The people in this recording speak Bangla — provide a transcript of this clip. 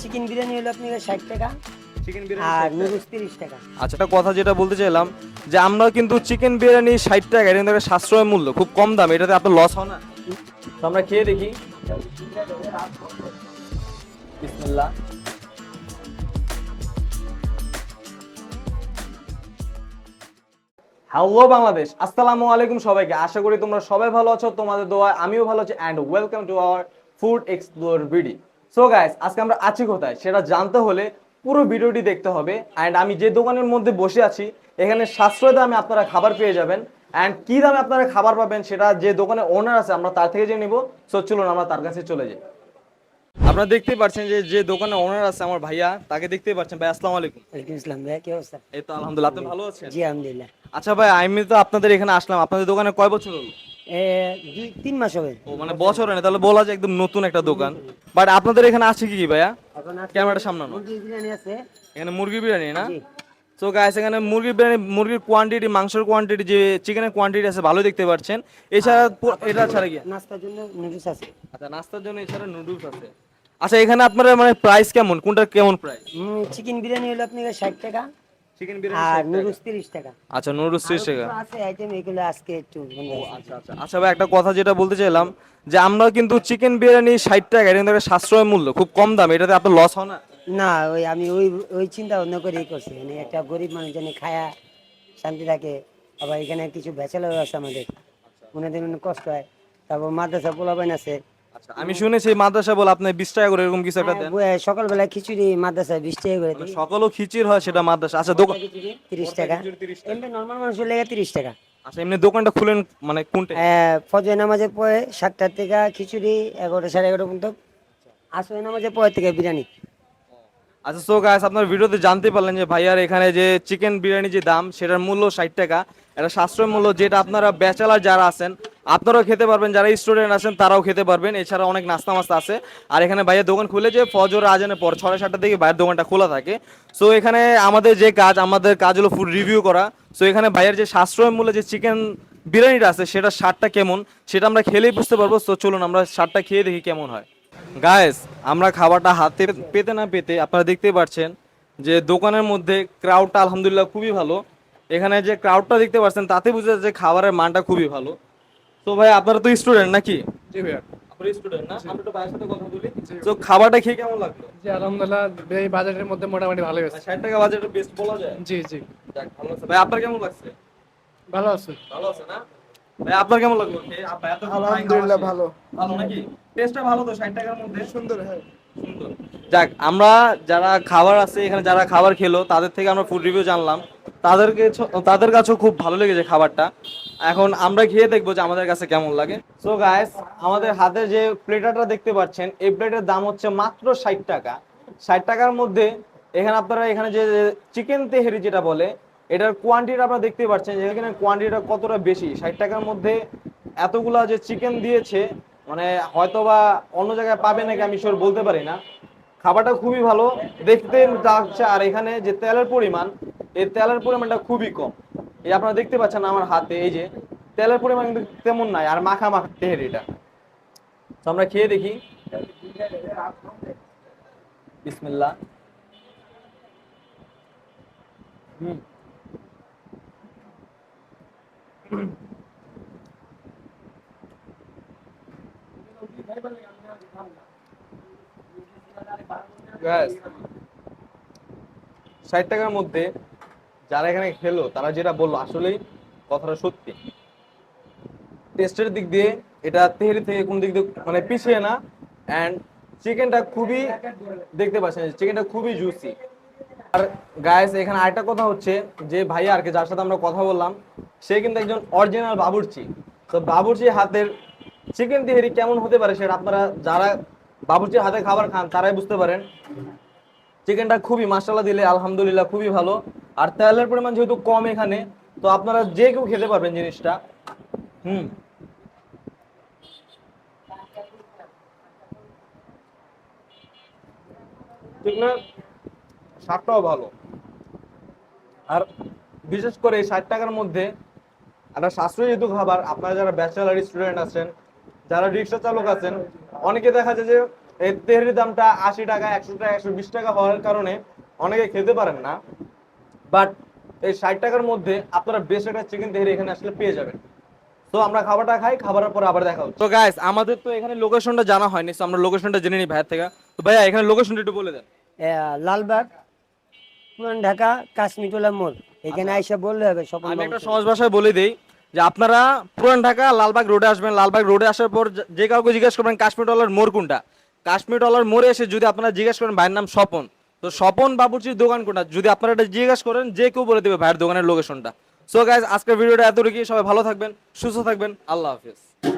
চিকেন বিরিয়ানি হলো আপনার ষাট টাকা আর নুডলস তিরিশ টাকা। আচ্ছা একটা কথা যেটা বলতে চাইলাম যে আমরা কিন্তু চিকেন বিরিয়ানি ষাট টাকা এটা কিন্তু একটা সাশ্রয় মূল্য খুব কম দাম এটাতে আপনার লস হয় না। তো আমরা খেয়ে দেখি। বিসমিল্লাহ। হ্যালো বাংলাদেশ আসসালামু আলাইকুম সবাইকে। আশা করি তোমরা সবাই ভালো আছো, তোমাদের দোয়া আমিও ভালো আছি and welcome to our food explore BD so guys আজকে আমরা আছি কোথায়? সেটা জানতে হলে পুরো ভিডিওটি দেখতে হবে অ্যান্ড আমি যে দোকানের মধ্যে বসে আছি, এখানে সাশ্রয় দামে আপনারা খাবার পেয়ে যাবেন অ্যান্ড কি দামে আপনারা খাবার পাবেন সেটা যে দোকানের ওনার আছে, আমরা তার থেকে জেনে নিব। সো চলুন আমরা তার কাছে চলে যাই। আপনারা দেখতেই পাচ্ছেন যে যে দোকানের ওনার আছে আমার ভাইয়া তাকে দেখতেই পাচ্ছেন ভাই আসসালামু আলাইকুম। ওয়ালাইকুম ইসলাম ভাইয়া কি অবস্থা? এই তো আলহামদুলিল্লাহ আপনি ভালো আছেন? জি আলহামদুলিল্লাহ। আচ্ছা ভাই আমি তো আপনাদের এখানে আসলাম। আপনাদের দোকানে কয় বছর হলো? দুই তিন মাস হবে। ও মানে বছর হয় না তাহলে বলা যায় একদম নতুন একটা দোকান। বাট আপনাদের এখানে আছে কি কি ভাইয়া? ক্যামেরাটা সামলানো এখানে মুরগি বিরিয়ানি না? তো গাইস এখানে মুরগির বিরিয়ানি মুরগির কোয়ান্টিটি মাংসের কোয়ান্টিটি যে চিকেনের কোয়ান্টিটি আছে ভালো দেখতে পাচ্ছেন। এছাড়া এটা ছাড়া কি? নাস্তার জন্য নুডলস আছে। আচ্ছা নাস্তার জন্য এছাড়া নুডলস আছে। আচ্ছা এখানে আপনারা মানে প্রাইস কেমন? কোনটা কেমন প্রাইস চিকেন বিরিয়ানি হলো আপনার ষাট টাকা। চিকেন আর নুডলস তিরিশ টাকা। আচ্ছা নুডলস ত্রিশ টাকা। আরও কিছু আছে আইটেম এগুলো আজকে একটু আছে। আচ্ছা আচ্ছা। আচ্ছা ভাই একটা কথা যেটা বলতে চাইলাম যে আমরা কিন্তু চিকেন বিরিয়ানি ষাট টাকা এটা কিন্তু সাশ্রয় মূল্য খুব কম দাম এটাতে আপনার লস হয় না? না ওই আমি ওই ওই চিন্তা ভাবনা করেই করছি। মানে একটা গরিব মানুষ যেন খায়া শান্তি থাকে আবার এখানে কিছু ব্যাচেলার আছে আমাদের। ওনাদের অনেক কষ্ট হয়। তারপর মাদ্রাসা পোলাবাইন আছে আমি শুনেছি মাদ্রাসা বলে আপনি বিশ টাকা করে এরকম কিছু একটা দেন। হ্যাঁ, সকালবেলা খিচুড়ি মাদ্রাসায় বিশ টাকা করে মানে দিই। সকালও খিচুড়ি হয় সেটা মাদ্রাসা আচ্ছা দোকান তিরিশ টাকা। এমনি নর্মাল মানুষের লেগে তিরিশ টাকা। আচ্ছা এমনি দোকানটা খুলেন মানে কোনটা? আহ, ফজর নামাজের পরে সাতটার থেকে খিচুড়ি এগারোটা সাড়ে এগারোটা পর্যন্ত। আসর নামাজের পরে থেকে বিরিয়ানি। আচ্ছা সো গাইস আপনার ভিডিওতে জানতে পারলেন যে ভাইয়ার এখানে যে চিকেন বিরিয়ানি যে দাম, সেটার মূল্য ষাট টাকা। এটা সাশ্রয় মূল্য, যেটা আপনারা ব্যাচেলার যারা আছেন, আপনারাও খেতে পারবেন। যারা স্টুডেন্ট আছেন, তারাও খেতে পারবেন। এছাড়া অনেক নাস্তা মাস্তা আছে। আর এখানে ভাইয়ের দোকান খুলে যে ফজর, আজানের পর ছড়ে সাতটা থেকে ভাইয়ের দোকানটা খোলা থাকে। সো এখানে আমাদের যে কাজ, আমাদের কাজ হলো ফুড রিভিউ করা। সো এখানে ভাইয়ের যে সাশ্রয় মূল্যে যে চিকেন বিরিয়ানিটা আছে, সেটা স্বাদটা কেমন, সেটা আমরা খেলেই বুঝতে পারব। সো চলুন, আমরা স্বাদটা খেয়ে দেখি কেমন হয়। গায়েস আমরা খাবারটা হাতে পেতে না পেতে আপনারা দেখতেই পাচ্ছেন যে দোকানের মধ্যে ক্রাউডটা আলহামদুলিল্লাহ খুবই ভালো। এখানে যে ক্রাউডটা দেখতে পাচ্ছেন তাতে বুঝে যাচ্ছে যে খাবারের মানটা খুবই ভালো। তো ভাই আপনারা তো স্টুডেন্ট নাকি? জি ভাইয়া। আপনারা স্টুডেন্ট না? আমরা তো ভাইয়ের সাথে কথা বলি। তো খাবারটা খেয়ে কেমন লাগল? জি আলহামদুলিল্লাহ এই মধ্যে মোটামুটি টাকা বাজেটের বেস্ট বলা যায়। জি জি। যাক ভালো আছে। ভাই আপনার কেমন লাগছে? ভালো আছে। ভালো আছে না? আপনার কেমন লাগল? আলহামদুলিল্লাহ ভালো। ভালো নাকি? টেস্টটা ভালো তো ষাট টাকার মধ্যে? সুন্দর হ্যাঁ। যাক আমরা যারা খাবার আছে এখানে যারা খাবার খেলো তাদের থেকে আমরা ফুড রিভিউ জানলাম। তাদেরকে তাদের কাছেও খুব ভালো লেগেছে খাবারটা। এখন আমরা খেয়ে দেখব যে আমাদের কাছে কেমন লাগে। সো গাইস আমাদের হাতে যে প্লেটারটা দেখতে পাচ্ছেন এই প্লেটের দাম হচ্ছে মাত্র ষাট টাকা। ষাট টাকার মধ্যে এখানে আপনারা এখানে যে চিকেন তেহেরি যেটা বলে এটার কোয়ান্টিটি আপনারা দেখতে পাচ্ছেন এখানে কোয়ান্টিটিটা কতটা বেশি? ষাট টাকার মধ্যে এতগুলা যে চিকেন দিয়েছে মানে হয়তো বা অন্য জায়গায় পাবে নাকি আমি শিওর বলতে পারি না। খাবারটা খুবই ভালো, দেখতে লাগছে আর এখানে যে তেলের পরিমাণ, এই তেলের পরিমাণটা খুবই কম। এই আপনারা দেখতে পাচ্ছেন আমার হাতে, এই যে তেলের পরিমাণ তেমন নাই, আর মাখা মাখা তেহেরিটা তো আমরা খেয়ে দেখি। বিসমিল্লাহ। হুম। ষাট টাকার মধ্যে যারা এখানে খেলো, তারা যেটা বলল, আসলেই কথাটা সত্যি। টেস্টের দিক দিয়ে এটা তেহেরি থেকে কোন দিক দিয়ে মানে পিছিয়ে না। অ্যান্ড চিকেনটা খুবই, দেখতে পাচ্ছেন চিকেনটা খুবই জুসি আর গায়েস এখানে আরেকটা কথা হচ্ছে যে ভাইয়া আর কি, যার সাথে আমরা কথা বললাম সে কিন্তু একজন অরিজিনাল বাবুর্চি। তো বাবুর্চি হাতের চিকেন তেহেরি কেমন হতে পারে সেটা আপনারা যারা বাবুর্চির হাতে খাবার খান, তারাই বুঝতে পারেন। চিকেনটা খুবই মাসালা দিলে আলহামদুলিল্লাহ খুবই ভালো। আর তেলের পরিমাণ যেহেতু কম এখানে, তো আপনারা যে কেউ খেতে পারবেন জিনিসটা। হুম। ঠিক না? স্বাদটাও ভালো। আর বিশেষ করে ষাট টাকার মধ্যে একটা সাশ্রয়ী যেহেতু খাবার। আপনারা যারা ব্যাচেলার স্টুডেন্ট আছেন যারা রিক্সা চালক আছেন অনেকে দেখা যায় যে এই তেহরির দামটা আশি টাকা একশো টাকা একশো বিশ টাকা হওয়ার কারণে অনেকে খেতে পারেন না। বাট এই ষাট টাকার মধ্যে আপনারা বেশ একটা চিকেন তেহারি এখানে আসলে পেয়ে যাবেন। তো আমরা খাবারটা খাই খাবারের পরে আবার দেখা হচ্ছে। তো গাইস আমাদের তো এখানে লোকেশনটা জানা হয়নি তো আমরা লোকেশনটা জেনে নিই ভাইয়ের থেকে। তো ভাইয়া এখানে লোকেশনটা একটু বলে দেন। লালবাগ পুরান ঢাকা কাশ্মীরটোলা মোড় এখানে আইসা বললে হবে স্বপন আমি একটা সহজ ভাষায় বলে দেই যে আপনারা পুরান ঢাকা, লালবাগ রোডে আসবেন। লালবাগ রোডে আসার পর যে- কাউকে জিজ্ঞেস করবেন কাশ্মীর ডলার মোড় কোনটা, কাশ্মীর ডলার মোড়ে এসে যদি আপনারা জিজ্ঞেস করেন, ভাইয়ের নাম স্বপন। তো স্বপন বাবুর্চির দোকান কোনটা? যদি আপনারা এটা জিজ্ঞেস করেন, যে কেউ বলে দেবে ভাইয়ের দোকানের লোকেশনটা সো গাইজ আজকের ভিডিওটা এত এতটুকুই। সবাই ভালো থাকবেন, সুস্থ থাকবেন। আল্লাহ হাফিজ।